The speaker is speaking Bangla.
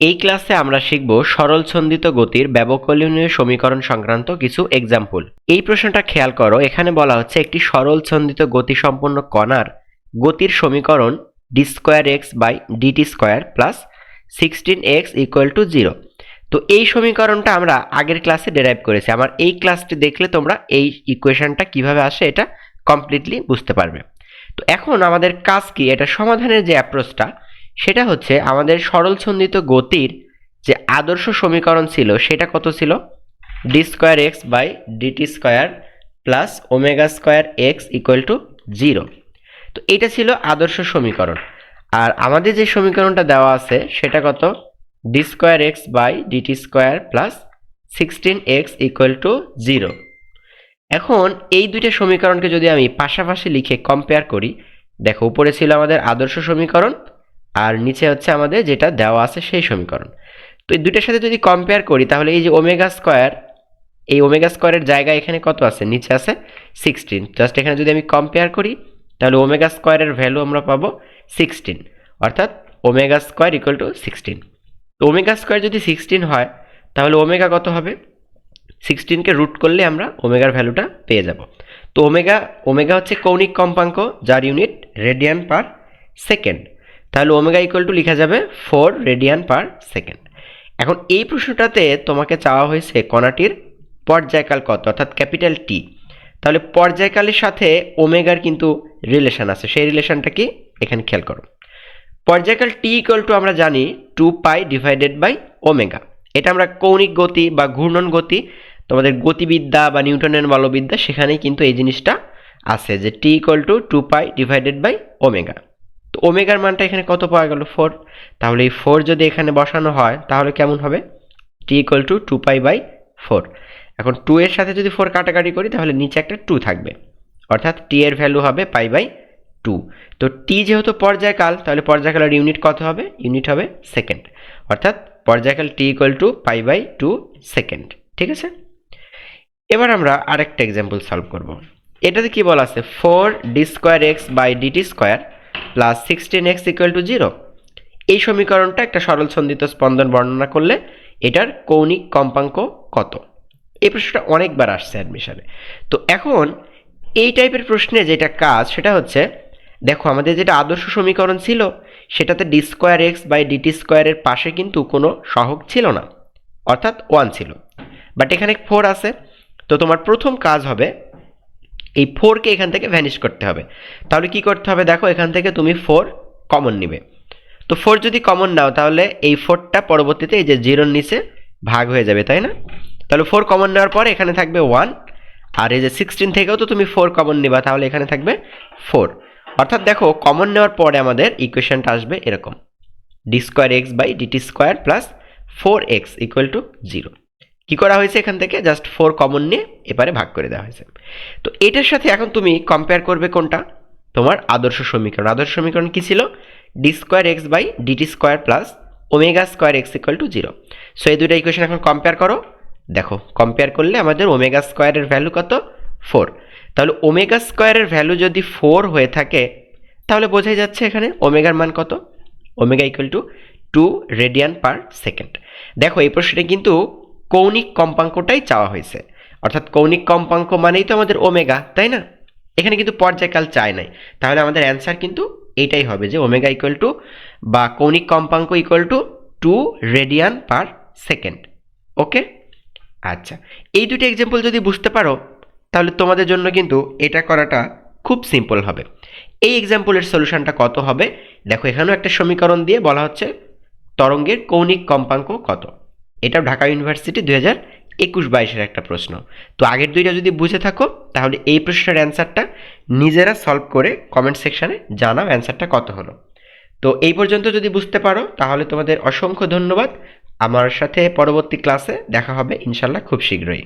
এই ক্লাসে আমরা শিখব সরল ছন্দিত গতির ব্যবকলনীয় সমীকরণ সংক্রান্ত কিছু এক্সাম্পল এই প্রশ্নটা খেয়াল করো, এখানে বলা হচ্ছে একটি সরল ছন্দিত গতি সম্পন্ন কণার গতির সমীকরণ d square x by d t square plus sixteen x equal to zero তো এই সমীকরণটা আমরা আগের ক্লাসে ডেরাইভ করেছি। আমার এই ক্লাসটি দেখলে তোমরা এই ইকুয়েশনটা কীভাবে আসে এটা কমপ্লিটলি বুঝতে পারবে। তো এখন আমাদের কাজ কি? এটা সমাধানের যে অ্যাপ্রোচটা সেটা হচ্ছে আমাদের সরল ছন্দিত গতির যে আদর্শ সমীকরণ ছিল, সেটা কত ছিল? D square x by d t square plus omega square x equal to zero তো এটা ছিল আদর্শ সমীকরণ। আর আমাদের যে সমীকরণটা দেওয়া আছে, সেটা কত? D square x by d t square plus sixteen x equal to zero এখন এই দুইটা সমীকরণকে যদি আমি পাশাপাশি লিখে কম্পেয়ার করি, দেখো উপরে ছিল আমাদের আদর্শ সমীকরণ আর নিচে হচ্ছে আমাদের যেটা দেওয়া আছে সেই সমীকরণ। তো এই দুইটার সাথে যদি কম্পেয়ার করি, তাহলে এই যে ওমেগা স্কোয়ার এই ওমেগা স্কোয়ারের জায়গা এখানে কত আছে? নিচে আছে সিক্সটিন জাস্ট এখানে যদি আমি কম্পেয়ার করি, তাহলে ওমেগা স্কোয়ারের ভ্যালু আমরা পাবো সিক্সটিন অর্থাৎ omega square equal to sixteen তো ওমেগা স্কোয়ার যদি সিক্সটিন হয়, তাহলে ওমেগা কত হবে? সিক্সটিনকে রুট করলে আমরা ওমেগার ভ্যালুটা পেয়ে যাব। তো ওমেগা ওমেগা হচ্ছে কৌণিক কম্পাঙ্ক, যার ইউনিট রেডিয়ান পার সেকেন্ড তাহলে ওমেগা ইকুয়াল টু লেখা যাবে ফোর রেডিয়ান পার সেকেন্ড এখন এই প্রশ্নটাতে তোমাকে চাওয়া হয়েছে কণাটির পর্যায়কাল কত, অর্থাৎ ক্যাপিটাল টি তাহলে পর্যায়কালের সাথে ওমেগার কিন্তু রিলেশন আছে, সেই রিলেশনটা কি? এখানে খেয়াল করো। পর্যায়কাল টি ইকুয়াল টু আমরা জানি two pi divided by omega. এটা আমরা কৌণিক গতি বা ঘূর্ণন গতি, তোমাদের গতিবিদ্যা বা নিউটনের বলবিদ্যা সেখানেই কিন্তু এই জিনিসটা আছে যে T equal to two pi divided by omega. তো ওমেগার মানটা এখানে কত পাওয়া গেল? ফোর। তাহলে এই ফোর যদি এখানে বসানো হয়, তাহলে কেমন হবে? T equal to two pi by four এখন টু এর সাথে যদি ফোর কাটাকাটি করি, তাহলে নিচে একটা টু থাকবে। অর্থাৎ টি এর ভ্যালু হবে পাই বাই টু তো টি যেহেতু পর্যায়কাল, তাহলে পর্যায়কালের ইউনিট কত হবে? ইউনিট হবে সেকেন্ড অর্থাৎ পর্যায়কাল T equal to pi by two second ঠিক আছে? এবার আমরা আরেকটা এক্সাম্পল সলভ করব। এটাতে কি বলা আছে? Four d square x by d t square plus sixteen x equal to zero এই সমীকরণটা একটা সরল ছন্দিত স্পন্দন বর্ণনা করলে এটার কৌণিক কম্পাঙ্ক কত? এই প্রশ্নটা অনেকবার আসছে অ্যাডমিশনে তো এখন এই টাইপের প্রশ্নে যেটা কাজ, সেটা হচ্ছে, দেখো আমাদের যেটা আদর্শ সমীকরণ ছিল, সেটাতে d square x by d t স্কোয়ারের পাশে কিন্তু কোনো সহগ ছিল না, অর্থাৎ ওয়ান ছিল। বাট এখানে ফোর আছে। তো তোমার প্রথম কাজ হবে এই ফোরকে এখান থেকে ভ্যানিশ করতে হবে। তাহলে কি করতে হবে দেখো, এখান থেকে তুমি ফোর কমন নিবে। তো ফোর যদি কমন নাও, তাহলে এই ফোরটা পরবর্তীতে এই যে জিরোর নিচে ভাগ হয়ে যাবে, তাই না? তাহলে ফোর কমন নেওয়ার পরে এখানে থাকবে ওয়ান আর এই যে সিক্সটিন থেকেও তো তুমি ফোর কমন নিবা, তাহলে এখানে থাকবে ফোর অর্থাৎ দেখো কমন নেওয়ার পরে আমাদের ইকুয়েশনটা আসবে এরকম। D square x by d t square plus four x equal to zero কী করা হয়েছে এখান থেকে? জাস্ট ফোর কমন নিয়ে এবারে ভাগ করে দেওয়া হয়েছে। তো এটার সাথে এখন তুমি কম্পেয়ার করবে কোনটা? তোমার আদর্শ সমীকরণ। আদর্শ সমীকরণ কী ছিল? D square x by d t square plus omega square x equal to zero so এই দুটো ইকুয়েশন এখন কম্পেয়ার করো। দেখো কম্পেয়ার করলে আমাদের ওমেগা স্কোয়ারের ভ্যালু কত? ফোর তাহলে ওমেগা স্কোয়ারের ভ্যালু যদি ফোর হয়ে থাকে, তাহলে বোঝাই যাচ্ছে এখানে ওমেগার মান কত? Omega equal to two radian per second দেখো, এই প্রশ্নে কিন্তু কৌণিক কম্পাঙ্কটাই চাওয়া হয়েছে। অর্থাৎ কৌণিক কম্পাঙ্ক মানেই তো আমাদের ওমেগা, তাই না? এখানে কিন্তু পর্যায়কাল চায় নাই। তাহলে আমাদের অ্যান্সার কিন্তু এইটাই হবে যে ওমেগা ইকুয়াল টু বা কৌণিক কম্পাঙ্ক equal to two radian per second okay আচ্ছা। এই দুটি এক্সাম্পল যদি বুঝতে পারো, তাহলে তোমাদের জন্য কিন্তু এটা করাটা খুব সিম্পল হবে। এই এক্সাম্পলের সলিউশনটা কত হবে? দেখো, এখানেও একটা সমীকরণ দিয়ে বলা হচ্ছে, তরঙ্গের কৌণিক কম্পাঙ্ক কত? এটাও ঢাকা ইউনিভার্সিটি দু হাজার একুশ বাইশের একটা প্রশ্ন। তো আগের দুইটা যদি বুঝে থাকো, তাহলে এই প্রশ্নের অ্যান্সারটা নিজেরা সলভ করে কমেন্ট সেকশানে জানাও অ্যান্সারটা কত হলো। তো এই পর্যন্ত যদি বুঝতে পারো, তাহলে তোমাদের অসংখ্য ধন্যবাদ। আমার সাথে পরবর্তী ক্লাসে দেখা হবে ইনশাল্লাহ খুব শীঘ্রই।